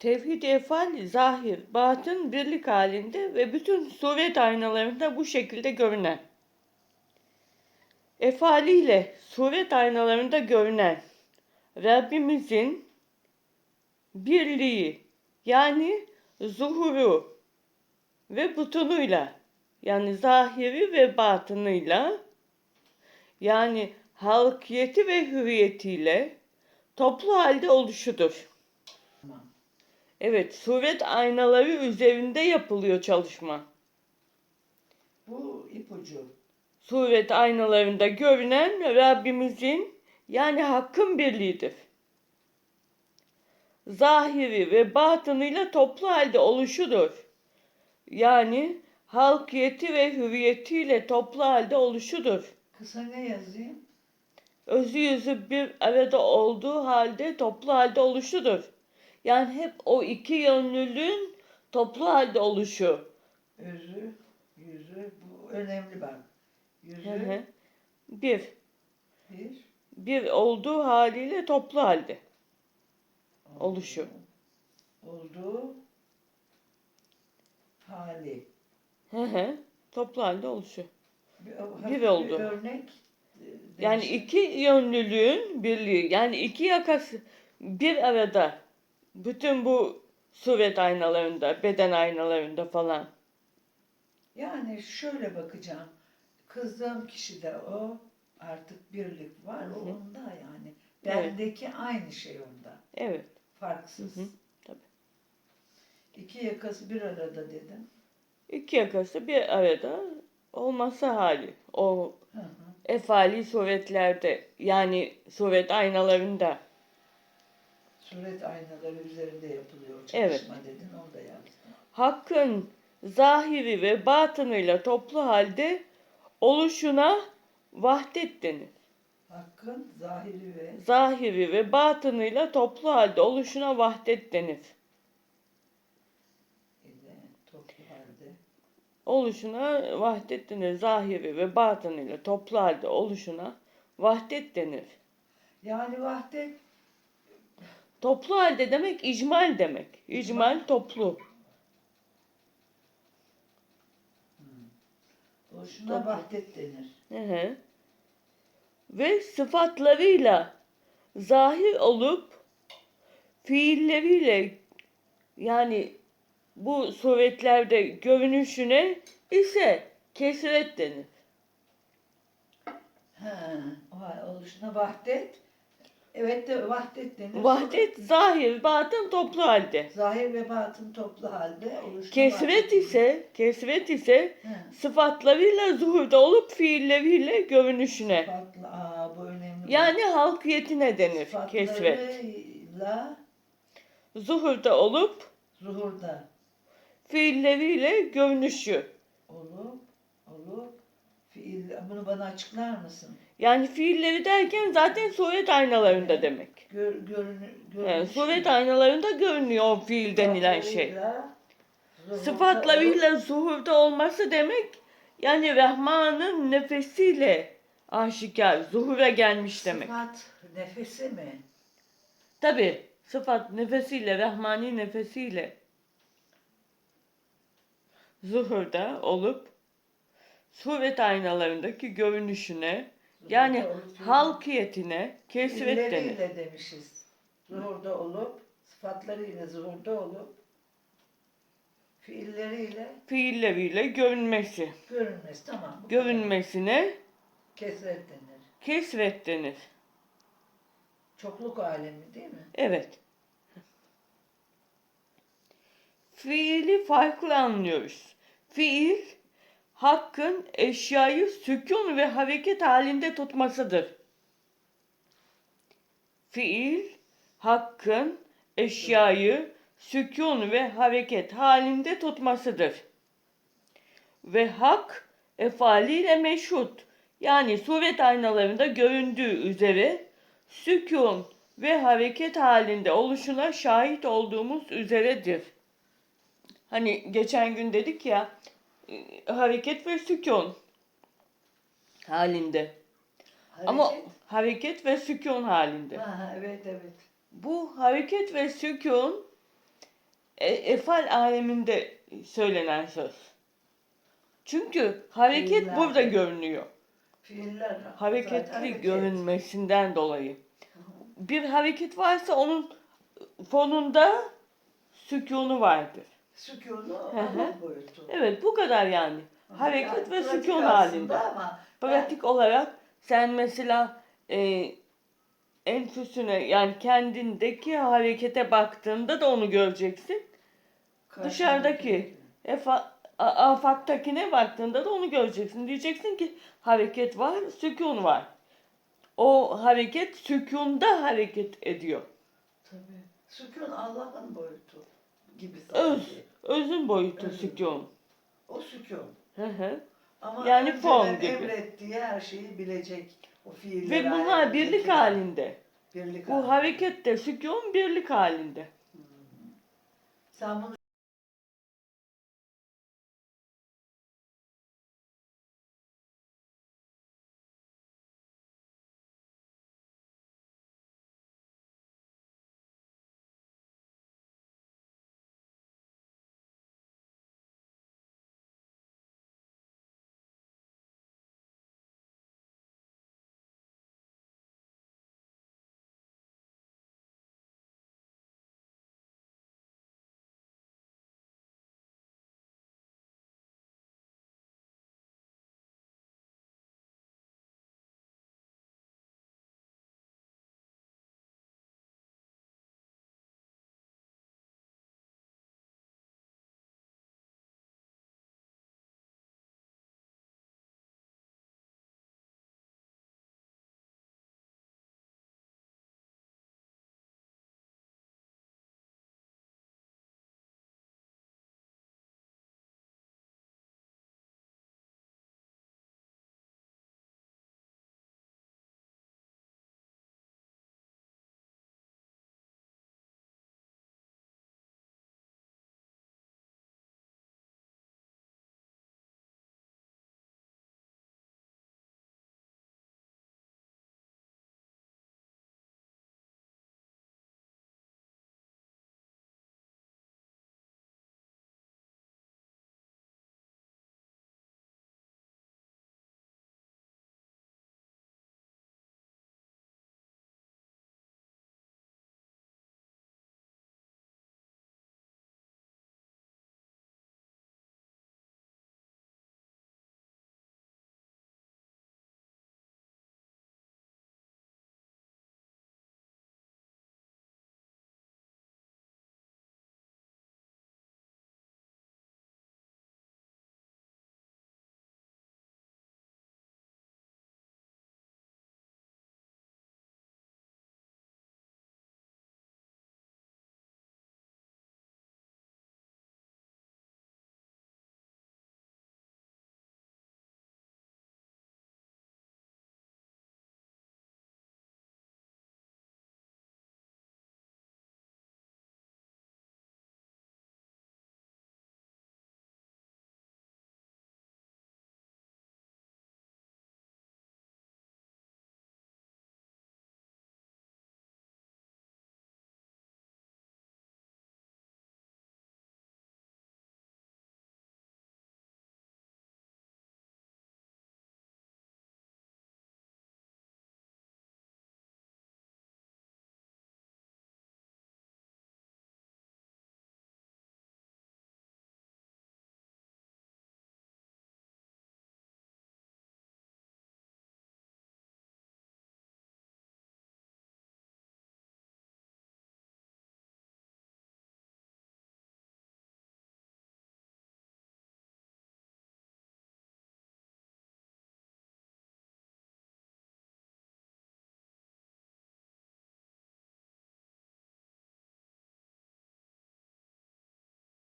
Tevhid efal, zahir, batın birlik halinde ve bütün suret aynalarında bu şekilde görünen. Efaliyle suret aynalarında görünen Rabbimizin birliği yani zuhuru ve butunuyla yani zahiri ve batınıyla yani halkiyeti ve hürriyetiyle toplu halde oluşudur. Evet, suret aynaları üzerinde yapılıyor çalışma. Bu ipucu. Suret aynalarında görünen Rabbimizin yani Hakk'ın birliğidir. Zahiri ve batınıyla toplu halde oluşudur. Yani halkiyeti ve hürriyetiyle toplu halde oluşudur. Kısa ne yazayım? Özü yüzü bir arada olduğu halde toplu halde oluşudur. Yani hep o iki yönlülüğün toplu halde oluşu. Özü, yüzü. Bu önemli bak. Yüzü Hı hı. Bir. bir. Bir olduğu haliyle toplu halde. Oluşu. Olduğu hali. Hı hı. Toplu halde oluşu. Bir, Bir oldu. örnek. e, Yani iki yönlülüğün birliği. Yani iki yakası bir arada. Bütün bu suret aynalarında, beden aynalarında falan. Yani şöyle bakacağım. Kızdığım kişi de o. Artık birlik var. Hı O hı. onda yani. Evet. Bendeki aynı şey onda. Evet. Farksız. Hı hı, tabii. İki yakası bir arada dedim. İki yakası bir arada olması hali. O Hı hı. efali suretlerde yani suret aynalarında. Suret aynaları üzerinde yapılıyor o Evet. çalışma dedin. Onu da yazdım. Hakkın zahiri ve batınıyla toplu halde oluşuna vahdet denir. Hakkın zahiri ve Zahiri ve batınıyla toplu halde oluşuna vahdet denir. Oluşuna vahdet denir. Zahiri ve batınıyla toplu halde oluşuna vahdet denir. Yani vahdet Toplu halde demek icmal demek. İcmal toplu. oluşuna Tabii. vahdet denir. Hı hı. Ve sıfatlarıyla zahir olup fiilleriyle yani bu suretlerde görünüşüne ise kesret denir. Ha, oluşuna vahdet. Evet de vahdet denir. Vahdet zahir, batın toplu halde. Zahir ve batın toplu halde oluşuna Kesret ise, kesret ise. Ha, sıfatlarıyla zuhurda olup fiilleriyle görünüşüne. Sıfatlı, aa bu önemli. Yani halkiyetine denir kesret. Sıfatlarıyla Zuhurda olup zuhurda fiilleriyle görünüşü. olup olup fiil bunu bana açıklar mısın? Yani fiilleri derken zaten suret aynalarında demek. Gör, görünü, Yani suret aynalarında görünüyor o fiil denilen şey. Sıfatlarıyla zuhurda olması demek yani Rahman'ın nefesiyle aşikar, zuhura gelmiş demek. Sıfat nefesi mi? Tabi sıfat nefesiyle, Rahmani nefesiyle zuhurda olup suret aynalarındaki görünüşüne yani halkiyetine kesret denir. fiilleriyle demişiz. Zuhurda olup, sıfatlarıyla zuhurda olup, fiilleriyle Fiilleriyle görünmesi. görünmesi. Tamam. bu kadar. Görünmesine Kesret denir. kesret denir. Çokluk alemi değil mi? Evet. Fiili farklı anlıyoruz. Fiil, hakkın eşyayı sükun ve hareket halinde tutmasıdır. Fiil, hakkın eşyayı sükun ve hareket halinde tutmasıdır. Ve hak, efaliyle meşhut, yani suret aynalarında göründüğü üzere sükun ve hareket halinde oluşuna şahit olduğumuz üzeredir. Hani geçen gün dedik ya hareket ve sükun halinde. Ama Hareket- hareket ve sükun halinde. Ha, evet evet. Bu hareket ve sükun e, efal aleminde söylenen söz. Çünkü hareket Fiiller. burada görünüyor. Fiiller Hareketli hareket. görünmesinden dolayı. Bir hareket varsa onun fonunda sükunu vardır. Sükûnu. Allah boyutu. Evet bu kadar yani. Hareket Yani ve sükun halinde. Ama Pratik olarak sen mesela e, enfüsüne yani kendindeki harekete baktığında da onu göreceksin. ben dışarıdaki Efa, afaktakine baktığında da onu göreceksin. Diyeceksin ki hareket var, sükun var. O hareket sükunda hareket ediyor. Tabii. Sükun Allah'ın boyutu gibi Öz, sanki. özün boyutu Özün. sükun. O sükun. Hı hı. Ama Yani önceden form gibi. emrettiği her şeyi bilecek. O fiiller. Ve bunlar birlik halinde. Birlik Bu halinde. hareket de sükun birlik halinde. Sen bunu